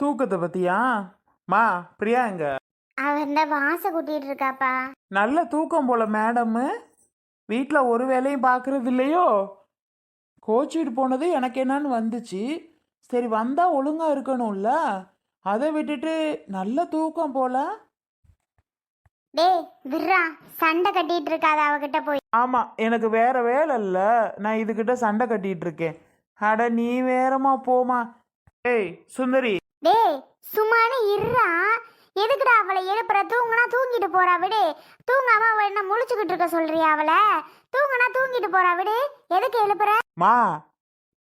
தூக்கத்தை பத்தியா? மா பிரியா எங்க? அவ இந்த வாச கூட்டிட்டு இருக்காப்பா. நல்ல தூக்கம் போல மேடமு. வீட்டில் ஒரு வேலையும் பார்க்கறது இல்லையோ? கோச்சிட்டு போனது எனக்கு என்னன்னு வந்துச்சு. சரி வந்தா ஒழுங்கா இருக்கணும்ல. அதை விட்டுட்டு நல்ல தூக்கம் போல. டேய் விர்ரா சண்டை கட்டிட்டு இருக்காத அவகிட்ட போய். ஆமா எனக்கு வேற வேலை இல்லை. நான் இதுகிட்ட சண்டை கட்டிட்டு இருக்கேன். அட நீ வேறமா போமா ஏய் சுந்தரி. டேய் சும்மானே இருறா எதுக்குடா அவளை எழுப்புற? தூங்குனா தூங்கிட்டு போறா விடு. தூங்காம அவ என்ன முழிச்சுக்கிட்டு இருக்க சொல்றியா அவளை? தூங்குனா தூங்கிட்டு போறா விடு. எதுக்கு எழுப்புற? மா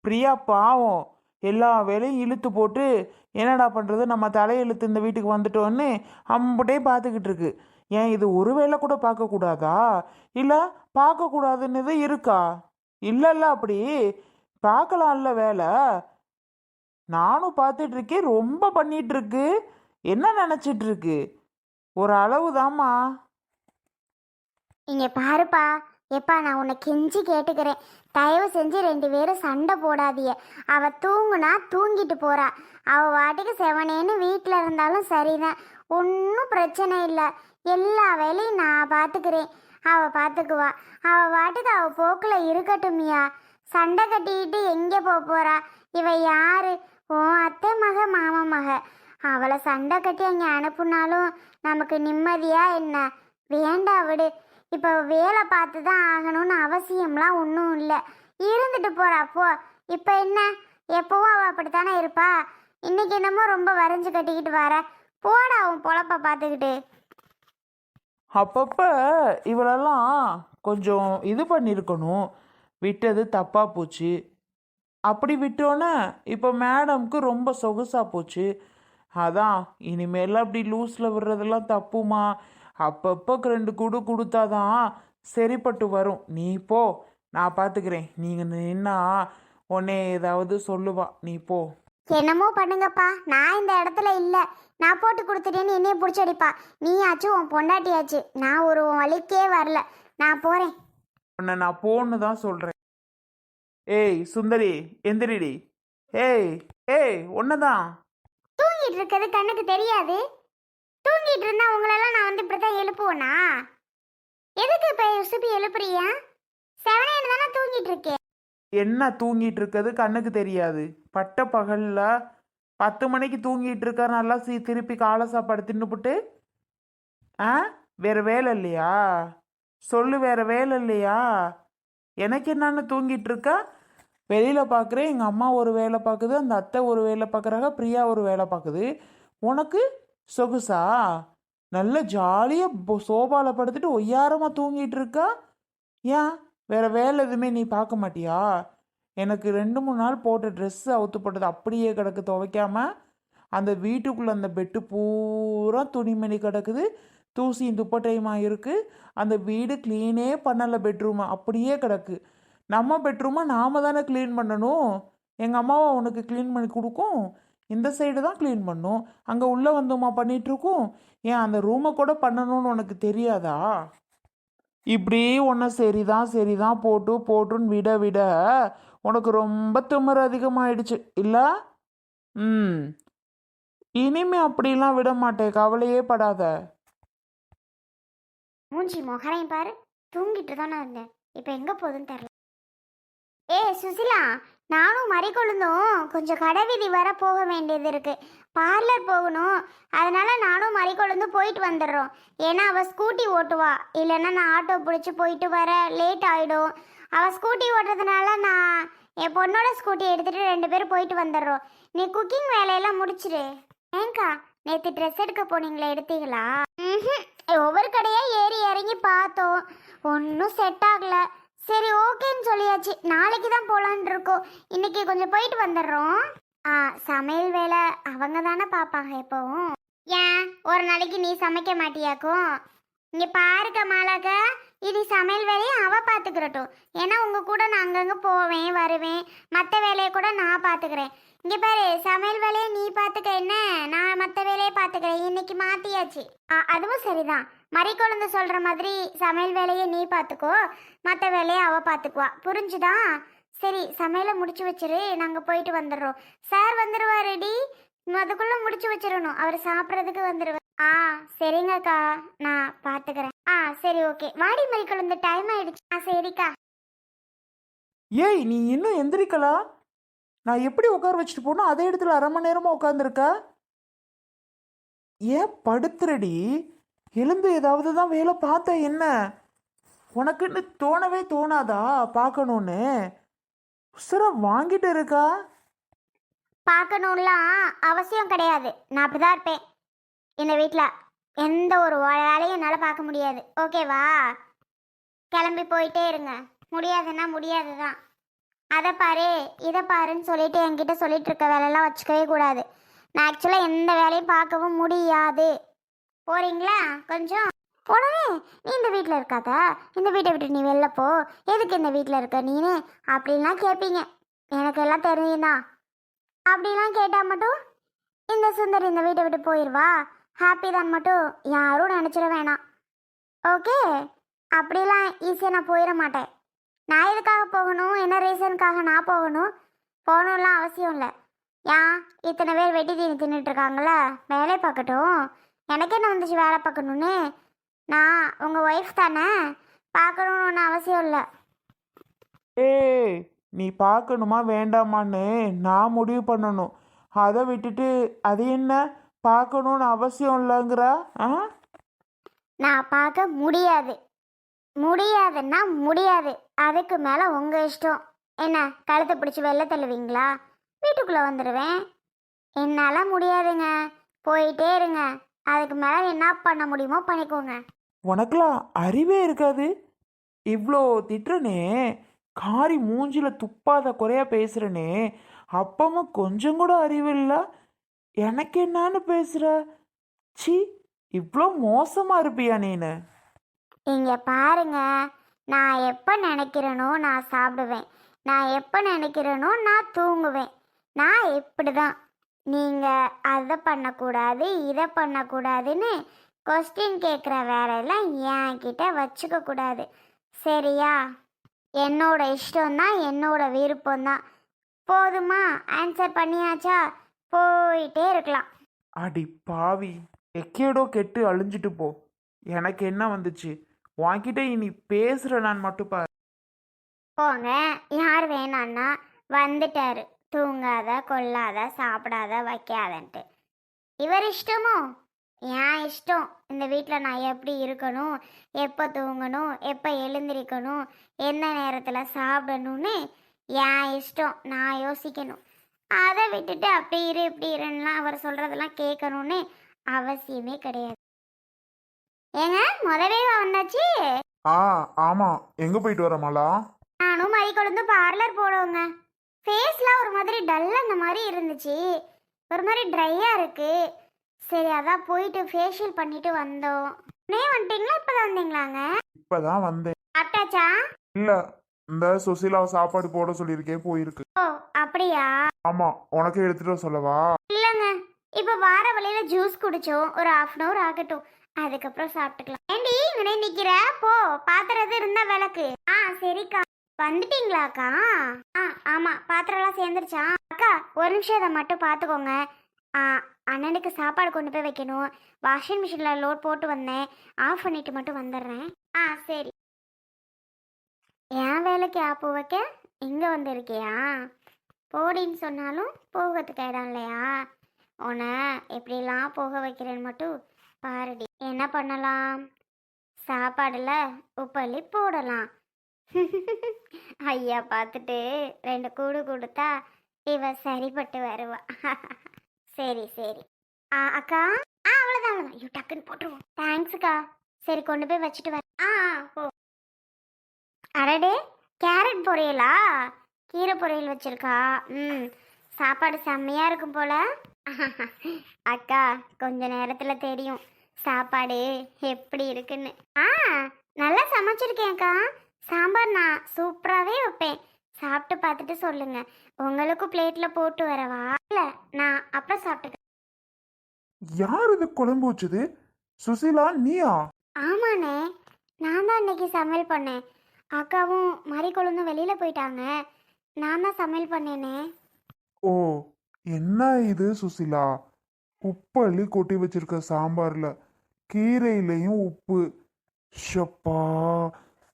பிரியா பாவம். எல்லா வேலையும் இழுத்து போட்டு என்னடா பண்ணுறது நம்ம தலையெழுத்து இந்த வீட்டுக்கு வந்துட்டோன்னு அம்புட்டே பார்த்துக்கிட்டு இருக்கு. ஏன் இது ஒரு வேளை கூட பார்க்கக்கூடாதா இல்லை பார்க்கக்கூடாதுன்னு இருக்கா? இல்லைல்ல அப்படி. பார்க்கலாம்ல வேலை. நானும் பார்த்துட்டு இருக்கேன் ரொம்ப பண்ணிட்டு இருக்கு என்ன நினச்சிட்டு இருக்கு ஒரு அளவு தாம்மா இங்க பாருப்பா. எப்பா நான் உன்னை கெஞ்சி கேட்டுக்கிறேன். தயவு செஞ்சு ரெண்டு பேரும் சண்டை போடாதிய அவ தூங்குனா தூங்கிட்டு போறா. அவ வாட்டுக்கு செவனேன்னு வீட்டில் இருந்தாலும் சரிதான். ஒன்றும் பிரச்சனை இல்லை. எல்லா வேலையும் நான் பார்த்துக்கிறேன் அவ பார்த்துக்குவா அவ வாட்டுக்கு அவ போக்கில் இருக்கட்டும்யா. சண்டை கட்டிக்கிட்டு எங்கே போக போறா? இவ யாரு? ஓ அத்தை மக மாமா மக. அவளை சண்டை கட்டி அங்கே அனுப்புனாலும் நமக்கு நிம்மதியா என்ன? வேண்டாம் விடு. இப்போ வேலை பார்த்து தான் ஆகணும்னு அவசியம்லாம் ஒன்றும் இல்லை. இருந்துட்டு போறா இப்போ என்ன? எப்பவும் அவள் அப்படித்தானே இருப்பா? இன்னைக்கு என்னமோ ரொம்ப வரைஞ்சு கட்டிக்கிட்டு வர. போடா உன் பொழப்ப பார்த்துக்கிட்டு. அப்பப்போ இவளெல்லாம் கொஞ்சம் இது பண்ணியிருக்கணும் விட்டது தப்பாக போச்சு. அப்படி விட்டோன்னே இப்போ மேடம்க்கு ரொம்ப சொகுசாக போச்சு. அதான் இனிமேல் அப்படி லூஸில் விடுறதெல்லாம் தப்புமா? அப்பப்போ ரெண்டு குடு கொடுத்தாதான் சரிப்பட்டு வரும். நீ போ நான் பார்த்துக்கிறேன் நீங்கள் நின்னா உன்னை ஏதாவது சொல்லுவா. நீ போ. என்னமோ பண்ணுங்கப்பா. நான் இந்த இடத்துல இல்லை. நான் போட்டு கொடுத்துட்டேன்னு என்னைய பிடிச்சடிப்பா நீயாச்சு உன் பொண்டாட்டியாச்சு. நான் ஒரு உன் வழிக்கே வரல. நான் போகிறேன் உன்னை நான் போன்னு தான் சொல்கிறேன் ஏய் சுந்தரி எந்திரிடி. ஏய் ஏய் ஒன்னதான் தூங்கிட்டு இருக்கிறது கண்ணுக்கு தெரியாது. தூங்கிட்டு இருந்தா உங்களெல்லாம் நான் வந்து இப்படி தான் எழுப்புவேனா? எதுக்கு இப்போ சுப்பி எழுப்புறியா செவனேன்னு தானே தூங்கிட்டு இருக்கேன் என்ன தூங்கிட்டு இருக்கிறது கண்ணுக்கு தெரியாது. பட்ட பகல்ல பத்து மணிக்கு தூங்கிட்டு இருக்க நல்லா சீ திருப்பி காலை சாப்பாடு தின்னுபுட்டு ஆ? வேற வேலை இல்லையா? சொல்லு வேற வேலை இல்லையா? எனக்கு என்னன்னு தூங்கிட்டு இருக்கா வெளியில் பார்க்குறேன் எங்கள் அம்மா ஒரு வேலை பார்க்குது அந்த அத்தை ஒரு வேலை பார்க்குறாங்க பிரியா ஒரு வேலை பார்க்குது உனக்கு சொகுசா? நல்ல ஜாலியாக சோபாவில் படுத்துட்டு ஒய்யாரமாக தூங்கிட்டு இருக்கா? ஏன்? வேற வேலை எதுவுமே நீ பார்க்க மாட்டியா? எனக்கு ரெண்டு மூணு நாள் போட்ட ட்ரெஸ் அவுத்து போட்டது அப்படியே கிடக்கு துவைக்காம. அந்த வீட்டுக்குள்ளே அந்த பெட்டு பூரா துணிமணி கிடக்குது. தூசியும் துப்பட்டையுமா இருக்குது அந்த வீடு க்ளீனே பண்ணலை பெட்ரூமை அப்படியே கிடக்கு. நம்ம பெட்ரூமை நாம தானே க்ளீன் பண்ணணும். எங்கள் அம்மாவை உனக்கு க்ளீன் பண்ணி கொடுக்கும். இந்த சைடு தான் க்ளீன் பண்ணும். அங்கே உள்ளே வந்தோமா பண்ணிகிட்ருக்கோம் ஏன் அந்த ரூமை கூட பண்ணணும்னு உனக்கு தெரியாதா? இப்படி உன்னை சரிதான் சரிதான் போட்டு போட்டுன்னு விட விட உனக்கு ரொம்ப திமிரு அதிகமாகிடுச்சு இல்லை? ம். இனிமே அப்படிலாம் விட மாட்டேன். கவலையே படாத. மூஞ்சி முகரையும் பாரு. தூங்கிட்டு தானே இருந்தேன். இப்போ எங்கே போகுதுன்னு தெரில ஏ சுசிலா நானும் மறிக்கொழுந்தும் கொஞ்சம் கடைவீதி வர போக வேண்டியது இருக்கு. பார்லர் போகணும். அதனால நானும் மறிக்கொழுந்து போயிட்டு வந்துடுறோம். ஏன்னா அவள் ஸ்கூட்டி ஓட்டுவா. இல்லைன்னா நான் ஆட்டோ பிடிச்சி போயிட்டு வர லேட் ஆகிடும் அவள் ஸ்கூட்டி ஓட்டுறதுனால நான் என் பொண்ணோட ஸ்கூட்டி எடுத்துகிட்டு ரெண்டு பேரும் போயிட்டு வந்துடுறோம். நீ குக்கிங் வேலையெல்லாம் முடிச்சிரு. ஏங்கா நேற்று ட்ரெஸ் எடுக்க போனீங்களே எடுத்தீங்களா? ம்ஹும். ஒவ்வொரு கடையாக ஏறி இறங்கி பார்த்தோம். ஒன்றும் செட் ஆகலை. சரி ஓகேன்னு சொல்லியாச்சு. நாளைக்கு தான் போகலான் இருக்கோம். இன்னைக்கு கொஞ்சம் போயிட்டு வந்துடுறோம். ஆ சமையல் வேலை. அவங்க தானே பார்ப்பாங்க எப்பவும். ஏன்? ஒரு நாளைக்கு நீ சமைக்க மாட்டியாக்கும்? இங்கே பாருக்க மாலாக்கா. இது சமையல் வேலையை அவள் பார்த்துக்கிறட்டும். ஏன்னா உங்கள் கூட நான் அங்கங்கே போவேன் வருவேன். மற்ற வேலையை கூட நான் பார்த்துக்கிறேன். இங்கே பாரு சமையல் வேலையை நீ பார்த்துக்க என்ன? நான் மற்ற வேலையை பார்த்துக்கிறேன். இன்னைக்கு மாற்றியாச்சு ஆ, அதுவும் சரிதான். மரிக்குழந்த சொல்கிற மாதிரி சமையல் வேலையை நீ பார்த்துக்கோ. மற்ற வேலையை அவள் பார்த்துக்குவா. புரிஞ்சுதா? சரி சமையலை முடிச்சு வச்சிரு. நாங்கள் போயிட்டு வந்துடுறோம். சார் வந்துடுவாருடி அதுக்குள்ளே முடிச்சு வச்சிடணும். அவர் சாப்பிட்றதுக்கு வந்துடுவார் ஆ சரிங்கக்கா. நான் பார்த்துக்கிறேன் ஆ சரி ஓகே. வாடி மறிக்கல் இந்த டைம் ஆயிடுச்சு. ஆ சரிக்கா. ஏய் நீ இன்னும் எந்திரிக்கலா? நான் எப்படி உட்கார வச்சுட்டு போனோம் அதே இடத்துல அரை மணி நேரமா உட்காந்துருக்க ஏன் படுத்துறடி? எழுந்து ஏதாவது தான் வேலை பார்த்த என்ன? உனக்குன்னு தோணவே தோணாதா பார்க்கணுன்னு உசுர வாங்கிட்டு இருக்கா? பார்க்கணும்லாம் அவசியம் கிடையாது. நான் அப்படிதான் இருப்பேன். இந்த வீட்டில் எந்த ஒரு வேலையும் என்னால் பார்க்க முடியாது. ஓகேவா கிளம்பி போயிட்டே இருங்க. முடியாதுன்னா முடியாது தான் அதை பாரு இதை பாருன்னு சொல்லிட்டு என்கிட்ட சொல்லிட்டு இருக்க வேலையெல்லாம் வச்சுக்கவே கூடாது. நான் ஆக்சுவலாக எந்த வேலையும் பார்க்கவும் முடியாது. போறீங்களா? கொஞ்சம். உடனே நீ இந்த வீட்டில் இருக்காத. இந்த வீட்டை விட்டு நீ வெளில போ. எதுக்கு இந்த வீட்டில் இருக்க நீனு? அப்படின்லாம் கேட்பீங்க எனக்கு எல்லாம் தெரியும்தான். அப்படிலாம் கேட்டால் மட்டும் இந்த சுந்தர் இந்த வீட்டை விட்டு போயிடுவா ஹாப்பி தான் மட்டும் யாரும் நினச்சிட வேணாம். ஓகே அப்படிலாம் ஈஸியாக நான் போயிட மாட்டேன். நான் எதுக்காக போகணும்? என்ன ரீசனுக்காக நான் போகணும்? போகணும்லாம் அவசியம் இல்லை. ஏன்? இத்தனை பேர் வெட்டி தீனி தின்னுட்டுருக்காங்கள வேலை பார்க்கட்டும். எனக்கு என்ன வந்துச்சு வேலை பார்க்கணுன்னு நான் உங்கள் ஒய்ஃப் தானே? பார்க்கணுன்னு ஒன்றும் அவசியம் இல்லை. ஏ நீ பார்க்கணுமா வேண்டாமான்னு நான் முடிவு பண்ணணும். அதை விட்டுட்டு அது என்ன? பார்க்கணுன்னு அவசியம் இல்லைங்கிறா? ஆ? நான் பார்க்க முடியாது. முடியாதுன்னா முடியாது. அதுக்கு மேலே உங்கள் இஷ்டம். என்ன கழுத்தை பிடிச்சி வெளில தள்ளுவீங்களா? வீட்டுக்குள்ளே வந்துடுவேன் என்னால் முடியாதுங்க. போயிட்டே இருங்க. அதுக்கு மேலே என்ன பண்ண முடியுமோ பண்ணிக்கோங்க. உனக்கெல்லாம் அறிவே இருக்காது. இவ்வளோ திட்டுறனே. காரி மூஞ்சில துப்பாத குறையா பேசுறனே. அப்பமும் கொஞ்சம் கூட அறிவு இல்லை. எனக்கு என்னன்னு பேசுற? சி இவ்வளோ மோசமா இருப்பியா நீனு? இங்கே பாருங்க நான் எப்போ நினைக்கிறேனோ நான் சாப்பிடுவேன். நான் எப்போ நினைக்கிறேனோ நான் தூங்குவேன். நான் இப்படி தான் நீங்கள் அதை பண்ணக்கூடாது இதை பண்ணக்கூடாதுன்னு கொஸ்டின் கேட்குற வேலையெல்லாம் என்கிட்ட வச்சுக்க கூடாது. சரியா? என்னோட இஷ்டம் தான் என்னோட விருப்பம் தான் போதுமா? ஆன்சர் பண்ணியாச்சா? போயிட்டே இருக்கலாம். அடி பாவி. எக்கேடோ கெட்டு அழிஞ்சிட்டு போ. எனக்கு என்ன வந்துச்சு? உன்கிட்ட இனி பேசுற நான் மட்டும் பாரு. போங்க. யார் வேணான்னா வந்துட்டாரு. தூங்காத கொல்லாத சாப்பிடாத வைக்காதன்ட்டு. இவர் இஷ்டமோ? என் இஷ்டம்? இந்த வீட்டில் நான் எப்படி இருக்கணும்? எப்போ தூங்கணும்? எப்போ எழுந்திரிக்கணும்? எந்த நேரத்தில் சாப்பிடணும்னு? என் இஷ்டம்? நான் யோசிக்கணும். அதை விட்டுட்டு அப்படி இரு இப்படி இருன்னுலாம் அவர் சொல்கிறதெல்லாம் கேட்கணும்னு அவசியமே கிடையாது. ஏங்க முதவே வந்தாச்சு? ஆ ஆமா. எங்க போயிட்டு வர மாலா? நானும் மை கொழுந்து பார்லர் போடுவோங்க ஃபேஸ்லாம் ஒரு மாதிரி டல் அந்த மாதிரி இருந்துச்சு. ஒரு மாதிரி ட்ரையாக இருக்கு. சரி அதான் போயிட்டு ஃபேஷியல் பண்ணிட்டு வந்தோம். நே வந்துட்டீங்களா? இப்போ தான் வந்தீங்களாங்க? இப்பதான் வந்தேன். சாப்பிட்டாச்சா? இல்ல இந்த சுசீலாவை சாப்பாடு போட சொல்லியிருக்கேன் போயிருக்கு. ஓ அப்படியா? ஆமா உனக்கே எடுத்துட்டு வர சொல்லவா? இல்லைங்க. இப்போ வார வழியில ஜூஸ் குடிச்சோம். ஒரு ஹாஃப் அன் ஹவர் ஆகட்டும். அதுக்கப்புறம் சாப்பிட்டுக்கலாம். ஏண்டி இங்கே நிக்கிற? போ பாத்திரம் இருந்தா விளக்கு. ஆ சரிக்கா. வந்துட்டீங்களாக்கா? ஆ ஆமா பாத்திரம்லாம் சேர்ந்துருச்சா? அக்கா ஒரு நிமிஷம் இதை மட்டும் பார்த்துக்கோங்க ஆ அண்ணனுக்கு சாப்பாடு கொண்டு போய் வைக்கணும். வாஷிங் மிஷினில் லோட் போட்டு வந்தேன். ஆஃப் பண்ணிட்டு மட்டும் வந்துடுறேன். ஆ சரி. என் வேலைக்கு ஆப்பு வைக்க இங்கே வந்திருக்கியா? போடின்னு சொன்னாலும் போகிறதுக்கு இடம் இல்லையா? உன்னை எப்படிலாம் போக வைக்கிறேன்னு மட்டும் பாருடி. என்ன பண்ணலாம்? சாப்பாடில் உப்பள்ளி போடலாம். ஐயா பார்த்துட்டு ரெண்டு கூடு கொடுத்தா இவ சரிப்பட்டு வருவா. சரி சரி. ஆ அக்கா? ஆ அவ்வளோதான் அவ்வளோதான் ஐயோ டக்குன்னு போட்டுருவோம். தேங்க்ஸுக்கா சரி கொண்டு போய் வச்சுட்டு வர ஆ ஆ, போ. அடடே கேரட் பொரியலா? கீரை பொரியல் வச்சிருக்கா. ம் சாப்பாடு செம்மையா இருக்கும் போல. அக்கா கொஞ்ச நேரத்துல தெரியும். சாப்பாடு எப்படி இருக்குன்னு. ஆ நல்லா சமைச்சிருக்கேன்க்கா சாம்பார் நான் சூப்பராகவே வைப்பேன். சாப்பிட்டு பார்த்துட்டு சொல்லுங்க. உங்களுக்கும் பிளேட்ல போட்டு வரவா? இல்ல நான் அப்புறம் சாப்பிட்டுக்கிறேன் யார் இது குழம்பு வச்சது? சுசீலா நீயா? ஆமாண்ணே. நான் தான் இன்னைக்கு சமையல் பண்ணேன். அக்காவும் மறி கொழுந்தும் வெளியில போயிட்டாங்க. நான் தான் சமையல் பண்ணேனே. ஓ என்ன இது சுசிலா? உப்பு அள்ளி கொட்டி வச்சிருக்க சாம்பார்ல. கீரையிலையும் உப்பு. ஷப்பா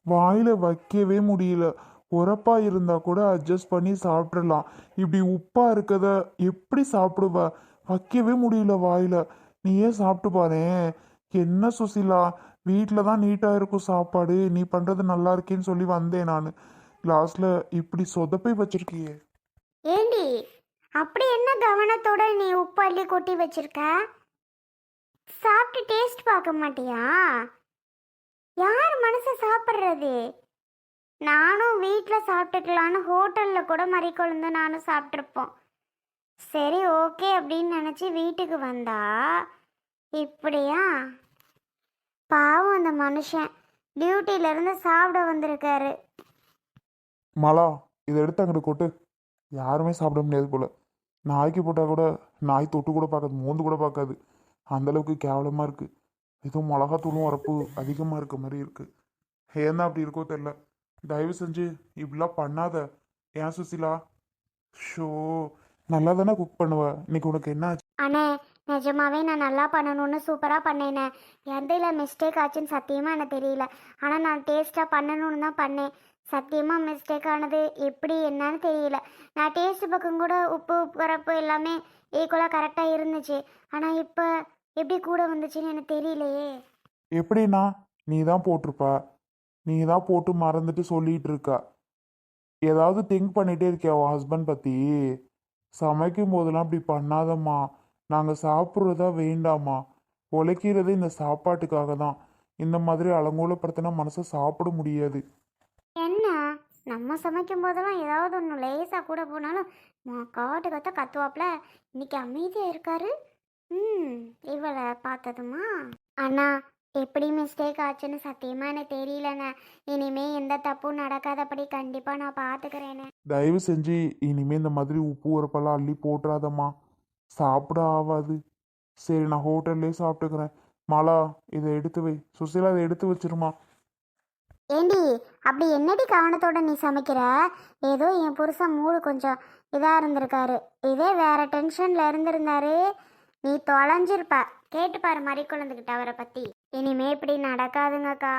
வாயில வைக்கவே முடியல. உரப்பா இருந்தா கூட அட்ஜஸ்ட் பண்ணி சாப்பிட்றலாம் இப்படி உப்பா இருக்கத எப்படி சாப்பிடுவ? வைக்கவே முடியல வாயில. நீயே சாப்பிட்டு பாரு. என்ன சுசிலா? வீட்டில் தான் நீட்டாக இருக்கும் சாப்பாடு. நீ பண்ணுறது நல்லா இருக்கேன்னு சொல்லி வந்தேன் நான். கிளாஸ்ல இப்படி சொதப்பி வச்சிருக்கியே. ஏண்டி அப்படி என்ன கவனத்தோட நீ உப்பு அள்ளி கொட்டி வச்சிருக்க? சாப்பிட்டு டேஸ்ட் பார்க்க மாட்டியா? யார் மனசை சாப்பிட்றது? நானும் வீட்டில் சாப்பிட்டுக்கலான்னு ஹோட்டலில் கூட மறி கொழுந்து நானும் சாப்பிட்ருப்போம் சரி ஓகே அப்படின்னு நினச்சி வீட்டுக்கு வந்தா இப்படியா? பாவம் அந்த மனுஷன். டியூட்டியிலேருந்து சாப்பிட வந்திருக்காரு. மலா இதை எடுத்து அங்கிட்டு கொட்டு. யாருமே சாப்பிட முடியாது போல. நாய்க்கு போட்டால் கூட நாய் தொட்டு கூட பார்க்காது மோந்து கூட பார்க்காது. அந்தளவுக்கு கேவலமாக இருக்குது எதுவும் மிளகாத்தூளும் வரப்பு அதிகமாக இருக்க மாதிரி இருக்குது ஏன்னா அப்படி இருக்கோ தெரில தயவு செஞ்சு இப்படிலாம் பண்ணாத. ஏன் சுசிலா? ஷோ நல்லா தானே குக் பண்ணுவ. இன்னைக்கு உனக்கு என்ன ஆச்சு? அண்ணே நிஜமாவே நான் நல்லா பண்ணணும்னு சூப்பராக பண்ணேனே. எந்தில் மிஸ்டேக் ஆச்சுன்னு சத்தியமாக எனக்கு தெரியல. ஆனால் நான் டேஸ்ட்டாக பண்ணணும்னு தான் பண்ணேன். சத்தியமாக மிஸ்டேக் ஆனது. எப்படி என்னன்னு தெரியல. நான் டேஸ்ட் பக்கம் கூட உப்பு உரப்பு எல்லாமே ஈக்குவலாக கரெக்டாக இருந்துச்சு. ஆனால் இப்போ எப்படி கூட வந்துச்சுன்னு எனக்கு தெரியலையே. எப்படின்னா நீ தான் போட்டிருப்ப. நீ தான் போட்டு மறந்துட்டு சொல்லிட்டு இருக்க. ஏதாவது திங்க் பண்ணிட்டே இருக்கியா உன் ஹஸ்பண்ட் பற்றி சமைக்கும் போதெல்லாம் இப்படி பண்ணாதம்மா. நாங்கள் சாப்பிட்றதா வேண்டாமா உழைக்கிறது இந்த சாப்பாட்டுக்காக தான். இந்த மாதிரி அலங்கோலப்படுத்தினா மனசை சாப்பிட முடியாது. நம்ம சமைக்கும் போதெல்லாம் ஏதாவது ஒன்று லேசாக கூட போனாலும் மா- காட்டு கத்த கத்துவாப்ல. இன்னைக்கு அமைதியாக இருக்காரு? ம் இவளை பார்த்ததுமா? அண்ணா எப்படி மிஸ்டேக் ஆச்சுன்னு சத்தியமாக எனக்கு தெரியலண்ணே. இனிமே எந்த தப்பும் நடக்காதபடி கண்டிப்பாக நான் பார்த்துக்கிறேனே தயவு செஞ்சு இனிமே இந்த மாதிரி உப்பு உரப்பெல்லாம் அள்ளி போட்டுறாதம்மா. சாப்பிட ஆகாது சரி நான் ஹோட்டல்லே சாப்பிட்டுக்கிறேன். மாலா இதை எடுத்து வை. சுசீலா இதை எடுத்து வச்சிருமா ஏண்டி அப்படி என்னடி கவனத்தோட நீ சமைக்கிற? ஏதோ என் புருஷன் மூடு கொஞ்சம் இதாக இருந்திருக்காரு. இதே வேற டென்ஷனில் இருந்திருந்தாரு. நீ தொலைஞ்சிருப்ப. கேட்டு பாரு மாதிரி குழந்துக்கிட்ட அவரை பற்றி இனிமே இப்படி நடக்காதுங்கக்கா.